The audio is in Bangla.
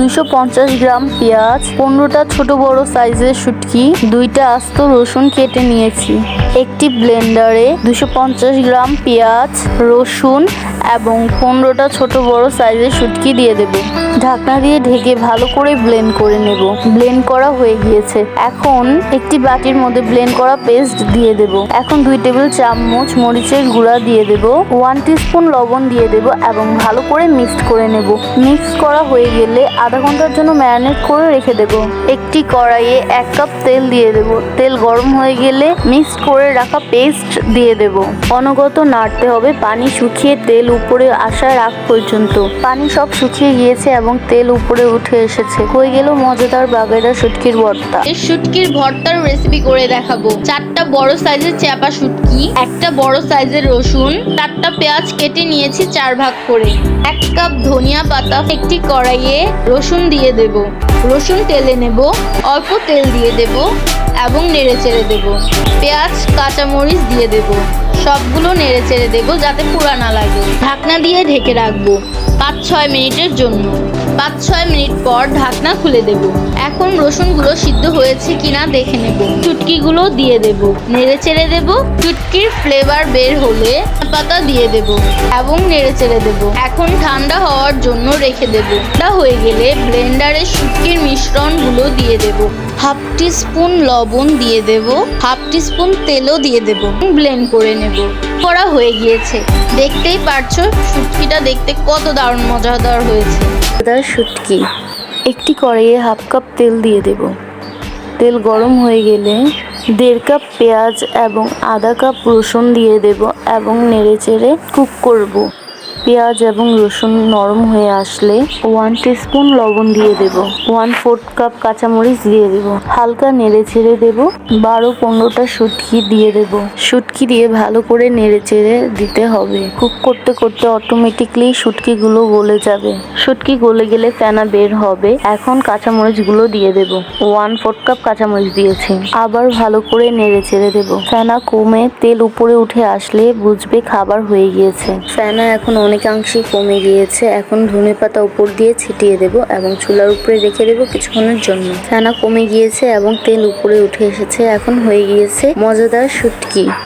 দুইশো পঞ্চাশ গ্রাম পেঁয়াজ, পনেরোটা ছোট বড় সাইজের শুটকি, দুইটা আস্ত রসুন কেটে নিয়েছি। একটি ব্লেন্ডারে দুশো গ্রাম পেঁয়াজ, রসুন এবং পনেরোটা ছোট বড় সাইজের শুটকি দিয়ে দেব। ঢাকনা দিয়ে ঢেকে ভালো করে ব্লেন্ড করে নেব। ব্লেন্ড করা হয়ে গিয়েছে। এখন একটি বাটির মধ্যে ব্লেন্ড করা পেস্ট দিয়ে দেব। এখন দুই টেবিল চামচ মরিচের গুঁড়া দিয়ে দেব। ওয়ান টিস্পুন লবণ দিয়ে দেব এবং ভালো করে মিক্সড করে নেব। মিক্স করা হয়ে গেলে আধা ঘণ্টার জন্য ম্যারিনেট করে রেখে দেব। একটি কড়াইয়ে এক কাপ তেল দিয়ে দেব। তেল গরম হয়ে গেলে মিক্সড করে রাখা পেস্ট দিয়ে দেব। অনগত নাড়তে হবে, পানি শুকিয়ে তেল উপরে আসার আগ পর্যন্ত। পানি সব শুকিয়ে গিয়েছে এবং তেল উপরে উঠে এসেছে। হয়ে গেল মজাদার বাগেরা শুটকির ভর্তা। এই শুটকির ভর্তার রেসিপি করে দেখাবো। চারটা বড় সাইজের চাপা শুটকি, একটা বড় সাইজের রসুন, চারটা পেঁয়াজ কেটে নিয়েছি চার ভাগ করে। এক কাপ ধনিয়া পাতা, একটি কড়াইয়ে রসুন দিয়ে দেব। রসুন তেলে নেব, অল্প তেল দিয়ে দেব এবং নেড়ে চেড়ে দেব। পেঁয়াজ, কাঁচামরিচ দিয়ে দেব। সবগুলো নেড়ে চেড়ে দেব যাতে পুরা না লাগে। ঢাকনা দিয়ে ঢেকে রাখব পাঁচ ছয় মিনিটের জন্য। পাঁচ, ছয় মিনিট পর ঢাকনা খুলে দেব। এখন রসুনগুলো সিদ্ধ হয়েছে কিনা দেখে নেব। চুটকিগুলো দিয়ে দেব। নেড়ে চেড়ে দেব। চুটকির ফ্লেভার বের হলে পাতা দিয়ে দেব এবং নেড়ে চেড়ে দেব। এখন ঠান্ডা হওয়ার জন্য রেখে দেব। ঠান্ডা হয়ে গেলে ব্লেন্ডারে শুটকির মিশ্রণগুলো দিয়ে দেব। হাফ টিস্পুন লবণ দিয়ে দেব। হাফ টিস্পুন তেলও দিয়ে দেব। ব্লেন্ড করে নেব। করা হয়ে গিয়েছে। দেখতেই পারছ, শুটকিটা দেখতে কত দারুণ মজাদার হয়েছে। শুটকি। একটি কড়াইয়ে হাফ কাপ তেল দিয়ে দেব। তেল গরম হয়ে গেলে দেড় কাপ পেঁয়াজ এবং আধা কাপ রসুন দিয়ে দেব এবং নেড়ে চেড়ে কুক করব। পেঁয়াজ এবং রসুন নরম হয়ে আসলে ওয়ান টিস্পুন লবণ দিয়ে দেব। ওয়ান ফোর্থ কাপ কাঁচামরিচ দিয়ে দেব। হালকা নেড়ে চেড়ে দেব। বারো পনেরোটা শুটকি দিয়ে দেব। শুটকি দিয়ে ভালো করে নেড়ে চেড়ে দিতে হবে। কুক করতে করতে অটোমেটিকলি শুটকিগুলো গলে যাবে। শুটকি গলে গেলে ফেনা বের হবে। এখন কাঁচামরিচগুলো দিয়ে দেব। ওয়ান ফোর্থ কাপ কাঁচামরিচ দিয়েছি। আবার ভালো করে নেড়ে চেড়ে দেব। ফেনা কমে, তেল উপরে উঠে আসলে বুঝবে খাবার হয়ে গিয়েছে। ফেনা এখন অনেকাংশেই কমে গিয়েছে। এখন ধনে পাতা উপর দিয়ে ছিটিয়ে দেব এবং চুলার উপরে রেখে দেবো কিছুক্ষণের জন্য। ফেনা কমে গিয়েছে এবং তেল উপরে উঠে এসেছে। এখন হয়ে গিয়েছে মজাদার শুটকি।